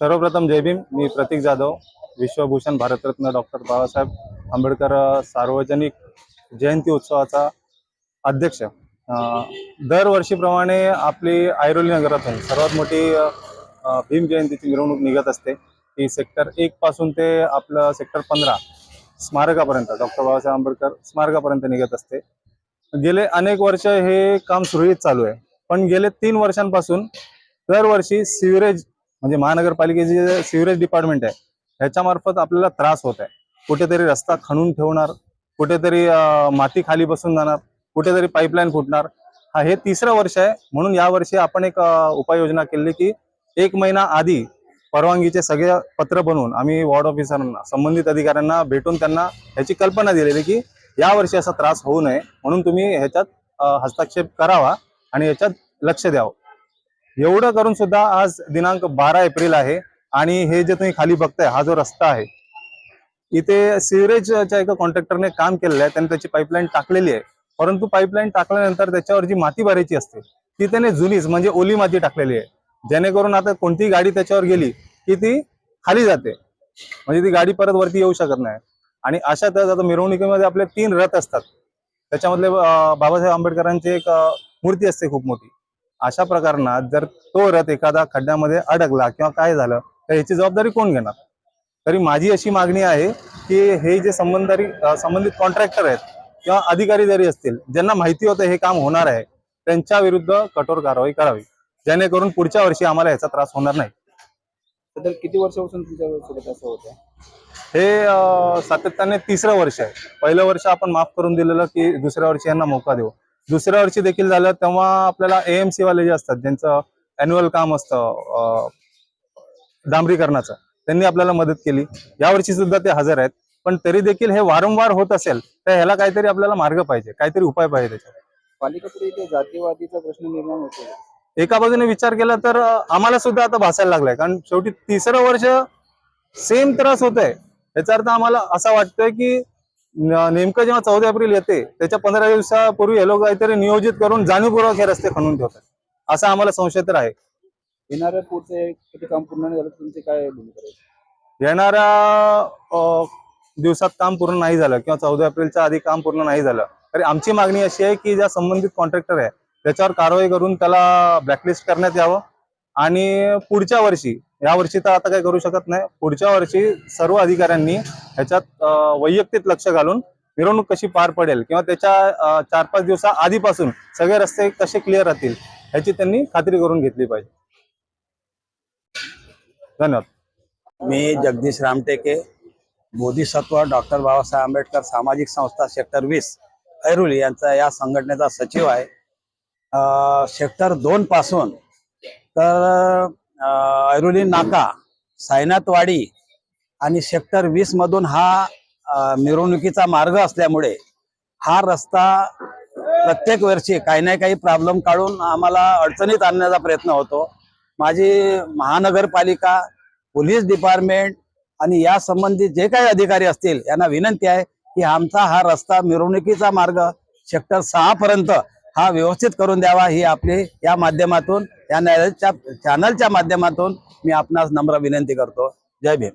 सर्वप्रथम जय भीम. मी प्रतीक जाधव विश्वभूषण भारतरत्न डॉक्टर बाबासाहेब आंबेडकर सार्वजनिक जयंती उत्सवाचा अध्यक्ष. दरवर्षीप्रमाणे आपली ऐरोली नगरातून सर्वात मोठी भीम जयंतीची मिरवणूक निघत असते. ती सेक्टर एक पासून ते आपलं सेक्टर पंधरा स्मारकापर्यंत डॉक्टर बाबासाहेब आंबेडकर स्मारकापर्यंत निघत असते. गेले अनेक वर्ष हे काम सुरळीत चालू आहे. पण गेले तीन वर्षांपासून दरवर्षी सिवरेज म्हणजे महानगरपालिकेचे जे सिवरेज डिपार्टमेंट आहे ह्याच्यामार्फत आपल्याला त्रास होत आहे. कुठेतरी रस्ता खणून ठेवणार कुठेतरी माती खाली बसून जाणार कुठेतरी पाईपलाईन फुटणार. हा हे तिसरं वर्ष आहे. म्हणून यावर्षी आपण एक उपाययोजना केली की एक महिना आधी परवानगीचे सगळे पत्र बनवून आम्ही वॉर्ड ऑफिसरांना संबंधित अधिकाऱ्यांना भेटून त्यांना ह्याची कल्पना दिलेली की यावर्षी असा त्रास होऊ नये. म्हणून तुम्ही ह्याच्यात हस्तक्षेप करावा आणि याच्यात लक्ष द्यावं. एवढं करून सुद्धा आज दिनांक बारा एप्रिल आहे. आणि हे जे तुम्ही खाली बघताय हा जो रस्ता आहे इथे सिवरेजच्या एका कॉन्ट्रॅक्टरने काम केलेलं आहे. त्याने त्याची पाईपलाईन टाकलेली आहे. परंतु पाईपलाईन टाकल्यानंतर त्याच्यावर जी माती भरायची असते ती त्याने जुनीच म्हणजे ओली माती टाकलेली आहे. जेणेकरून आता कोणतीही गाडी त्याच्यावर गेली की ती खाली जाते. म्हणजे ती गाडी परत वरती येऊ शकत नाही. आणि अशातच आता मिरवणुकीमध्ये आपले तीन रथ असतात. त्याच्यामधले बाबासाहेब आंबेडकरांची एक मूर्ती असते खूप मोठी. अशा प्रकरणात जर तो रथ एखादा खड्ड्यामध्ये अडकला किंवा काय झालं तर याची जबाबदारी कोण घेणार? तरी माझी अशी मागणी आहे की हे जे संबंधारी संबंधित कॉन्ट्रॅक्टर आहेत किंवा अधिकारी जरी असतील ज्यांना माहिती होतं हे काम होणार आहे त्यांच्या विरुद्ध कठोर कारवाई करावी. जेणेकरून पुढच्या वर्षी आम्हाला याचा त्रास होणार नाही. सध्या किती वर्षापासून तुमच्यासोबत असं होतं हे सातत्याने तिसरं वर्ष आहे. पहिलं वर्ष आपण माफ करून दिलेलं की दुसऱ्या वर्षी यांना मोका देऊ. दुसऱ्या वर्षी देखील झालं तेव्हा आपल्याला एएमसी वाले जे असतात ज्यांचं अॅन्युअल काम असतं डांबरीकरणाचं त्यांनी आपल्याला मदत केली. यावर्षी सुद्धा ते हजर आहेत. पण तरी देखील हे वारंवार होत असेल तर ह्याला काहीतरी आपल्याला मार्ग पाहिजे काहीतरी उपाय पाहिजे त्याच्यावर. पालिकेपुढे इथे जातीवादीचा प्रश्न निर्माण होतो एका बाजूने विचार केला तर आम्हाला सुद्धा आता भासायला लागलाय कारण शेवटी तिसरं वर्ष सेम त्रास होत आहे याचा अर्थ आम्हाला असा वाटतोय की नेमकं जेव्हा चौदा एप्रिल येते त्याच्या पंधरा दिवसापूर्वी हे लोक काहीतरी नियोजित करून जाणीवपूर्वक हे रस्ते खणून ठेवतात. असा आम्हाला संशय तर आहे. येणाऱ्या पुढचे किती काम पूर्ण नाही झालं तुमचे काय भूमिका राहील येणाऱ्या अं, दिवसात काम पूर्ण नाही झालं किंवा चौदा एप्रिलच्या आधी काम पूर्ण नाही झालं तरी आमची मागणी अशी आहे की ज्या संबंधित कॉन्ट्रॅक्टर आहे त्याच्यावर कारवाई करून त्याला ब्लॅकलिस्ट करण्यात यावं आणि पुढच्या वर्षी या वर्षी तर आता काही करू शकत नाही. पुढच्या वर्षी सर्व अधिकाऱ्यांनी ह्याच्यात वैयक्तिक लक्ष घालून मिरवणूक कशी पार पडेल किंवा त्याच्या चार पाच दिवसा आधीपासून सगळे रस्ते कसे क्लिअर राहतील ह्याची त्यांनी खात्री करून घेतली पाहिजे. धन्यवाद. मी जगदीश रामटेके बोधिसत्व डॉक्टर बाबासाहेब आंबेडकर सामाजिक संस्था सेक्टर वीस ऐरुली यांचा या संघटनेचा सचिव आहे. अं, सेक्टर दोन पासून तर ऐरोली नाका सायनाथवाडी आणि सेक्टर वीस मधून हा मिरवणुकीचा मार्ग असल्यामुळे हा रस्ता प्रत्येक वर्षी काही ना काही प्रॉब्लेम काढून आम्हाला अडचणीत आणण्याचा प्रयत्न होतो. माझी महानगरपालिका पोलीस डिपार्टमेंट आणि या संबंधित जे काही अधिकारी असतील यांना विनंती आहे की आमचा हा रस्ता मिरवणुकीचा मार्ग सेक्टर सहा पर्यंत हा व्यवस्थित करून द्यावा ही आपली या माध्यमातून या चॅनलच्या माध्यमातून मी आपणास नम्र विनंती करतो. जय भीम.